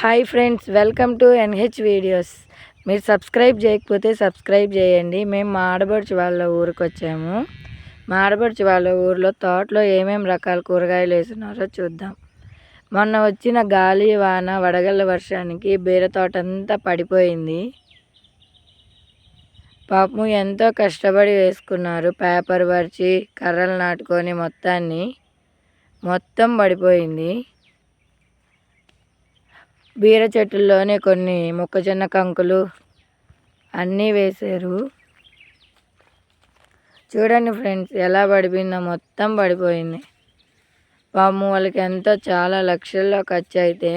Hi friends welcome to NH videos. మీరు subscribe చేయకపోతే subscribe చేయండి. మేము మా ఆడబడుచు వాళ్ళ ఊరికి వచ్చాము. మా ఆడబడుచు వాళ్ళ ఊరిలో తోటలో ఏమేమి రకాల కూరగాయలు వేస్తున్నారో చూద్దాం. మొన్న వచ్చిన గాలి వాన వడగళ్ళ వర్షానికి బీర తోట అంతా పడిపోయింది. పాపము ఎంతో కష్టపడి వేసుకున్నారు. పేపర్ పరిచి కర్రలు నాటుకొని మొత్తాన్ని మొత్తం పడిపోయింది. బీర చెట్టుల్లోనే కొన్ని మొక్కజొన్న కంకులు అన్నీ వేశారు. చూడండి ఫ్రెండ్స్ ఎలా పడిపోయిందో మొత్తం పడిపోయింది. పాము వాళ్ళకి ఎంతో చాలా లక్షల్లో ఖర్చు అయితే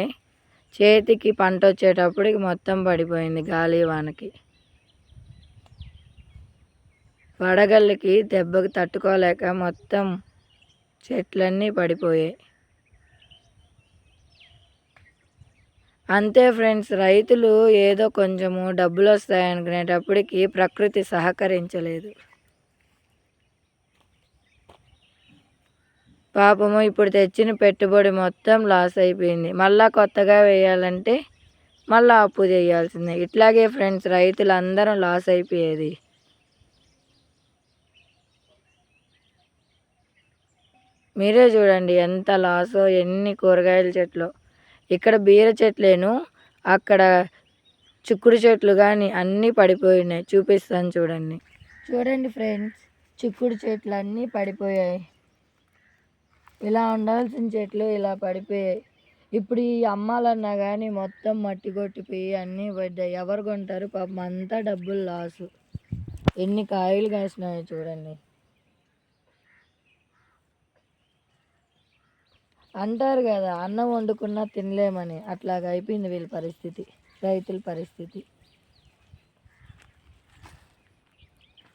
చేతికి పంట వచ్చేటప్పటికి మొత్తం పడిపోయింది గాలి వానకి. వడగళ్ళకి దెబ్బకి తట్టుకోలేక మొత్తం చెట్లన్నీ పడిపోయాయి. అంతే ఫ్రెండ్స్ రైతులు ఏదో కొంచెము డబ్బులు వస్తాయనుకునేటప్పటికి ప్రకృతి సహకరించలేదు. పాపము ఇప్పుడు తెచ్చిన పెట్టుబడి మొత్తం లాస్ అయిపోయింది. మళ్ళా కొత్తగా వేయాలంటే మళ్ళీ అప్పు చేయాల్సిందే. ఇట్లాగే ఫ్రెండ్స్ రైతులందరం లాస్ అయిపోయేది. మీరే చూడండి ఎంత లాసో ఎన్ని కూరగాయల చెట్లు. ఇక్కడ బీర చెట్లేను అక్కడ చిక్కుడు చెట్లు కానీ అన్నీ పడిపోయినాయి. చూపిస్తాను చూడండి. చూడండి ఫ్రెండ్స్ చిక్కుడు చెట్లు అన్నీ పడిపోయాయి. ఇలా ఉండాల్సిన చెట్లు ఇలా పడిపోయాయి. ఇప్పుడు ఈ అమ్మాలన్నా కానీ మొత్తం మట్టి కొట్టిపోయి అన్నీ పడ్డాయి. ఎవరు కొంటారు? పాపం అంతా డబ్బులు లాసు ఎన్ని కాయలు కాసినాయో చూడండి. అంటారు కదా అన్నం వండుకున్నా తినలేమని. అట్లాగ అయిపోయింది వీళ్ళ పరిస్థితి రైతుల పరిస్థితి.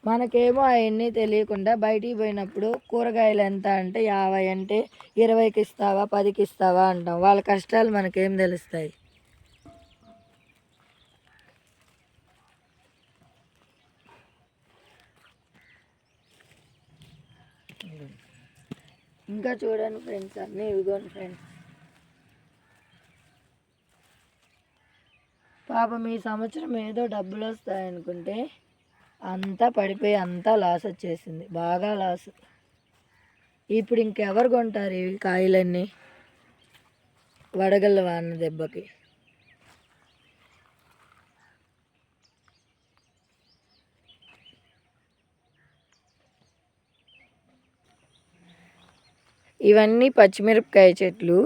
మనకేమో అవన్నీ తెలియకుండా బయటికి పోయినప్పుడు కూరగాయలు ఎంత అంటే యాభై అంటే ఇరవైకి ఇస్తావా పదికి ఇస్తావా అంటాం. వాళ్ళ కష్టాలు మనకేం తెలుస్తాయి? ఇంకా చూడండి ఫ్రెండ్స్ అన్నీ ఇదిగోండి ఫ్రెండ్స్ పాపం ఈ సంవత్సరం ఏదో డబ్బులు వస్తాయనుకుంటే అంతా పడిపోయి అంతా లాస్ వచ్చేసింది. బాగా లాస్ ఇప్పుడు ఇంకెవరు కొంటారు ఇవి కాయలన్నీ? వడగళ్ళ వాన దెబ్బకి. ఇవన్నీ పచ్చిమిరపకాయ చెట్లు.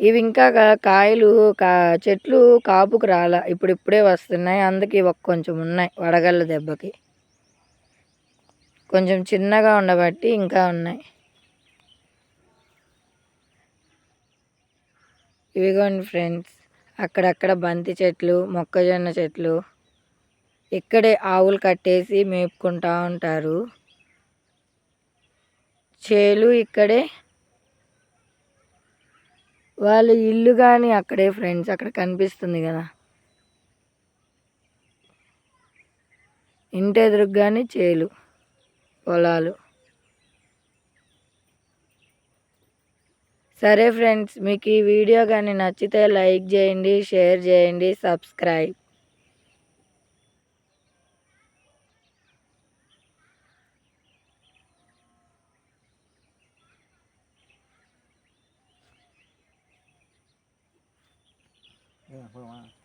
ఇవి ఇంకా కాయలు కా చెట్లు కాపుకు రాలా. ఇప్పుడిప్పుడే వస్తున్నాయి. అందుకే ఒక కొంచెం ఉన్నాయి వడగళ్ళ దెబ్బకి. కొంచెం చిన్నగా ఉండబట్టి ఇంకా ఉన్నాయి. ఇవిగోండి ఫ్రెండ్స్. అక్కడక్కడ బంతి చెట్లు మొక్కజొన్న చెట్లు. ఇక్కడే ఆవులు కట్టేసి మేపుకుంటూ ఉంటారు. చేలు ఇక్కడే వాళ్ళ ఇల్లు కానీ అక్కడే ఫ్రెండ్స్ అక్కడ కనిపిస్తుంది కదా. ఇంటి ఎదురుగానే చేలు పొలాలు. సరే ఫ్రెండ్స్ మీకు ఈ వీడియో కానీ నచ్చితే లైక్ చేయండి షేర్ చేయండి సబ్స్క్రైబ్. 有点，不容易啊。